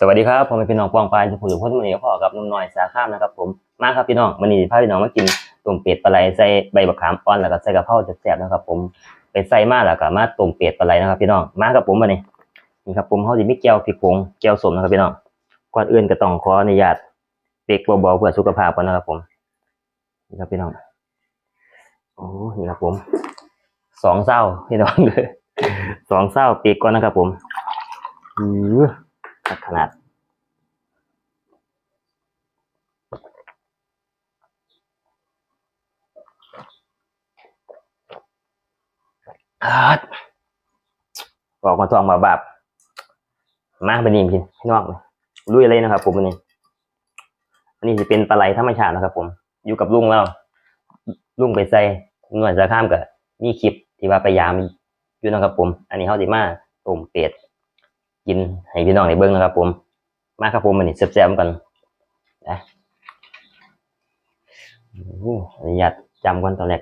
สวัสดีครับผมเป็นพี่น้องปองปลายจะพูดถึงพ่อทุกวันนี้ก็พอกับนุ่มน้อยสาข้ามนะครับ ผมมาครับพี่น้องวันนี้พาพี่น้องมากินต้มเป็ดปลาไหลใส่ใบบักขามอ่อนแล้วก็ใส่กะเพราแซ่บๆนะครับ ผมไปใส่มาแล้วก็มาต้มเป็ดปลาไหลนะครับ พี่น้องมาครับผมวันนี้นี่ครับผมเขาจะมีแก้วพริกผงแก้วสมนะครับพี่น้องก่อนอื่นก็ต้องขออนุญาตเด็กเบาๆเพื่อสุขภาพก่อนนะครับ ผมนี่ครับพี่น้องโอ้นี่ครับผมสองเศร้าพี่น้องเลยสองเศร้าปีกก่อนนะครับ ผมอือ ขนาดอาบอกมาทองมาบบมาบันนี้พี่พี่นองเลยลุยเลยนะครับ ผมวันนี้อันนี้จะเป็นปลาไหลธรรมชาตินะครับ ผม อยู่กับลุงแล้วลุงไปใส่หน่วยสะข้ามกับมีคลิปที่ว่าไปยามอยู่นะครับผม อันนี้เขาสิมากต้มเป็ด กินให้พี่น้องในเบิ้งนะครับ ผม มาครับผมวันนี้แซ่บๆกันนะโอ้โหอนุญาตจำก่อนตอนแรก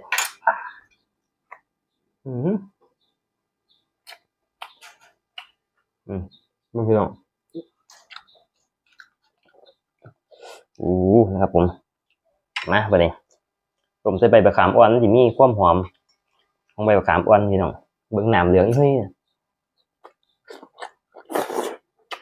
อืมอืมพี่น้องอู้นะครับผม มาไปเลยผมใส่ใบมะขามอ่อนมันจะมีความหอมของใบมะขามอ่อนพี่น้องเบื้องหนามเหลืองเฮ้ย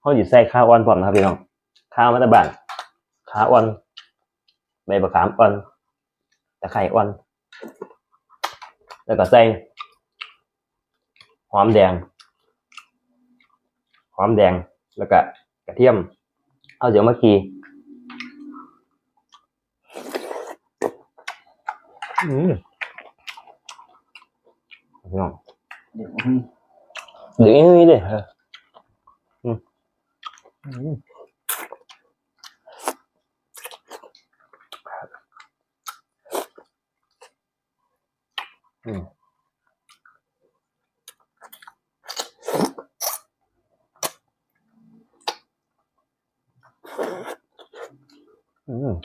เขาอยู่ใส่ข้าวอ่อนพร้อมนะครับพี่น้องข้าวมัตตบานขาอ่อนใบมะขามอ่อนตะไคร่อ่อน แล้วก็ใส่หอมแดงหอมแดงแล้วก็กระเทียม เอาเดี๋ยวมากีอืมพี่น้องเดี๋ยวอืมเดี๋ยวนี้เลยเอออืม อืมอืมอืม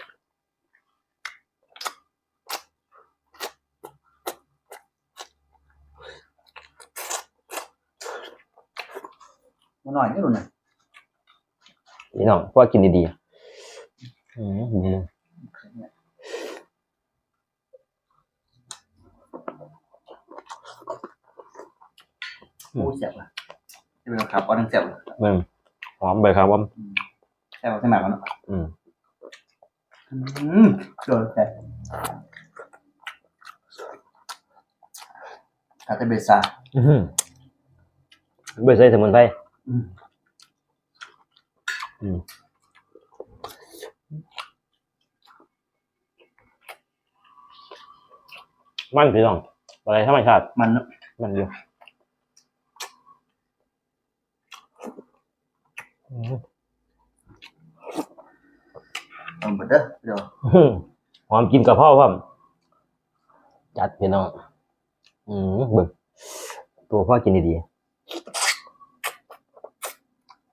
มาหน่อยนี่หนุนน่ะ พี่น้องพวกกินดีๆอืมดีเลยโอ้เสียบละจะเป็นขับเอาทั้งเสียบละมึงหอมใบครับว่าเสียบใช่ไหมกันเนาะอืมอืมโดนแต่ถ้าจะเบสซาอื้อหือใบใส่สมุนไพร อืมอืมมันพี่น้องอะไรธรรมชาติ มันเนอะมันเดียวอืมมันหมดเด้อเดี๋ยวอื้อหอมกินกะเพราครับจัดพี่น้อง อืมเบิ่งตัวพ่อกินดีๆ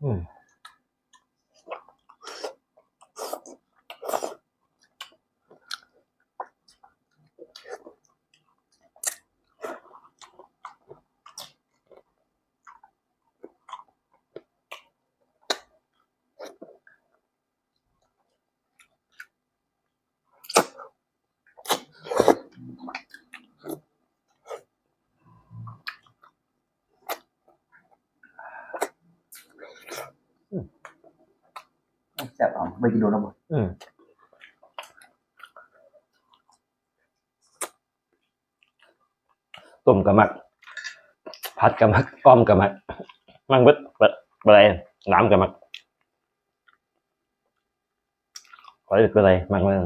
อืม ไม่กินโดนแล้หมดต้มกับมัก พัดกับมักอ้อมกับมัก มังบิดอะไรน้ำกับมักขอเด็ดอะไมังเลย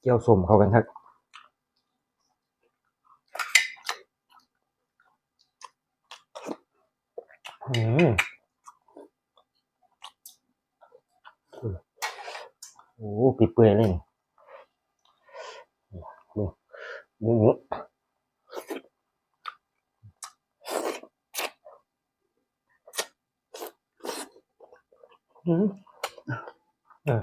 เจียวสมเข้ากันทัก ปีเปื่อยเลยนี่ดูดูดูอืมเออ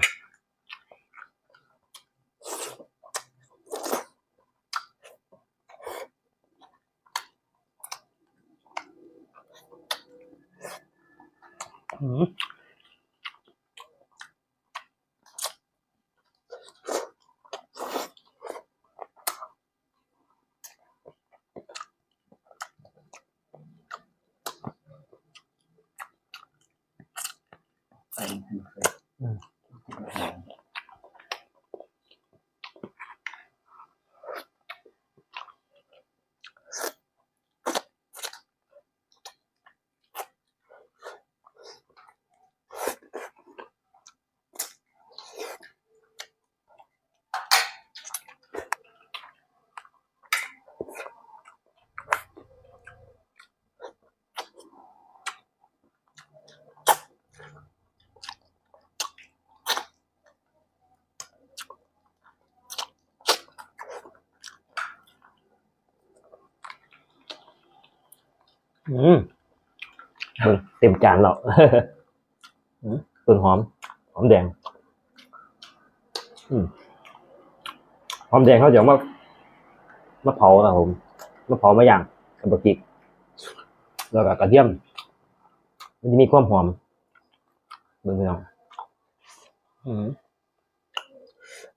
ใอืมอืมเบิ่งเต็มจานแล้วอืมต้นหอม หอมแดง อืมหอมแดงเขาจะเอามามาเผาครับผมมาเผามาย่างกับบักพริกแล้วก็กระเทียม มันจะมีความหอมเบิ่งไปน้องอืม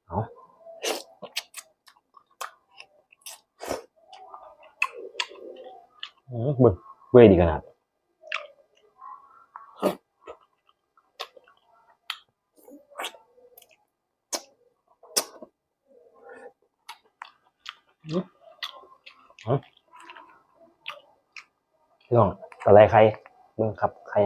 เอาอืมเบิ่ง เบื่อดีขนาดพี่น้องอะไรใครเบิ่งครับ ใคร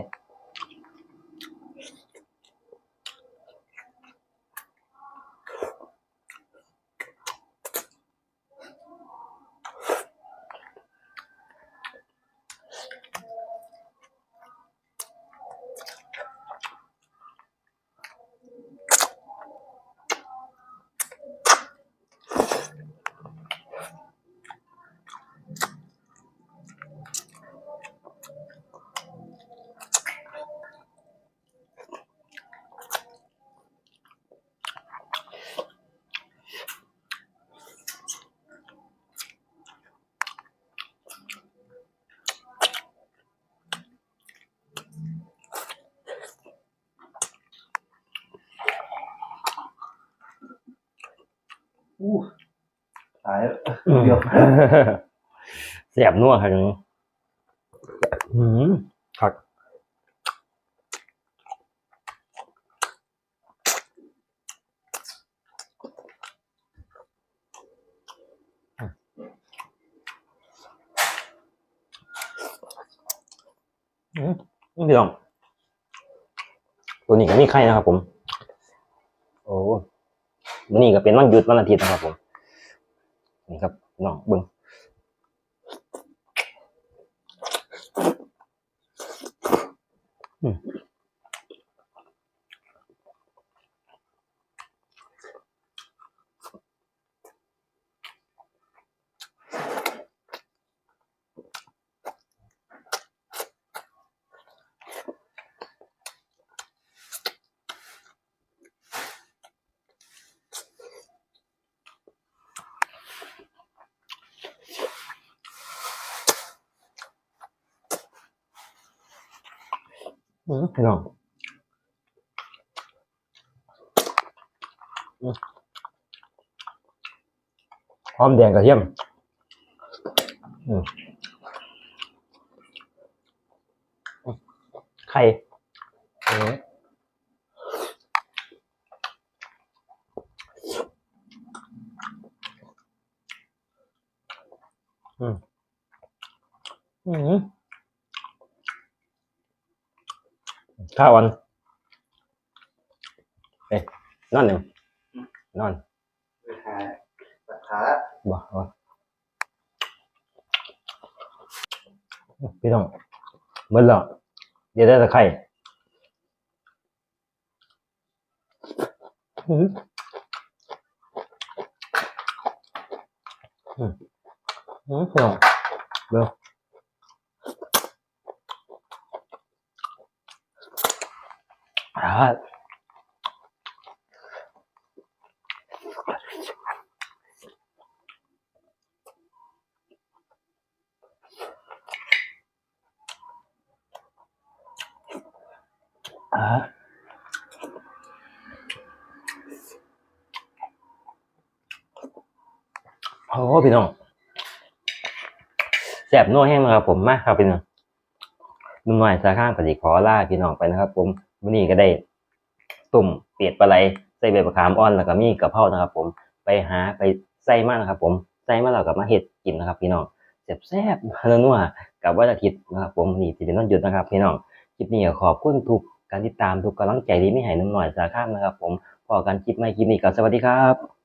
เดี๋ยวแสบนัวครับอย่างนี้อืมครับอืมพี่น้องตัวนี้ก็มีไข่นะครับผม โอ้วันนี้ก็เป็นวันหยุดวันอาทิตย์นะครับผม นี่ครับน้องเบิ้งอืม พี่น้องอืมหอมแดงกระเทียมไข่อืม อืม ข้าวอันเอ้ยนอนหนึ่งนอนหาราคาบ่บ่พี่น้องเหมือนและเดี๋ยวได้ตะไคร่อืมอืมอืมพี่น้องเดี๋ย วอ่าอ่าโอ้พี่น้องแสบนัวแห้งมาครับผมมากครับพี่น้องนุ่มน้อยสาข้างปฏิขอล่าพี่น้องไปนะครับผม วันนี้ก็ได้ตุ่มเปียดปลาไหลใส่ใบมะขามอ่อนแล้วก็มีกระเพรานะครับ ผมไปหาไปใส่มานะครับ ผมใส่มาแล้วก็มาเห็ดกินนะครับ พี่น้องแซ่บๆนัวกับวันอาทิตย์นะครับ ผมนี่ที่เป็นวันหยุดนะครับ พี่น้องคลิปนี้ขอบคุณทุกการติดตามทุกกำลังใจที่ไม่ให้นุ่มน้อยสาข้ามนะครับ ผมพอกันคลิปไม่คลิปนี้ก็สวัสดีครับ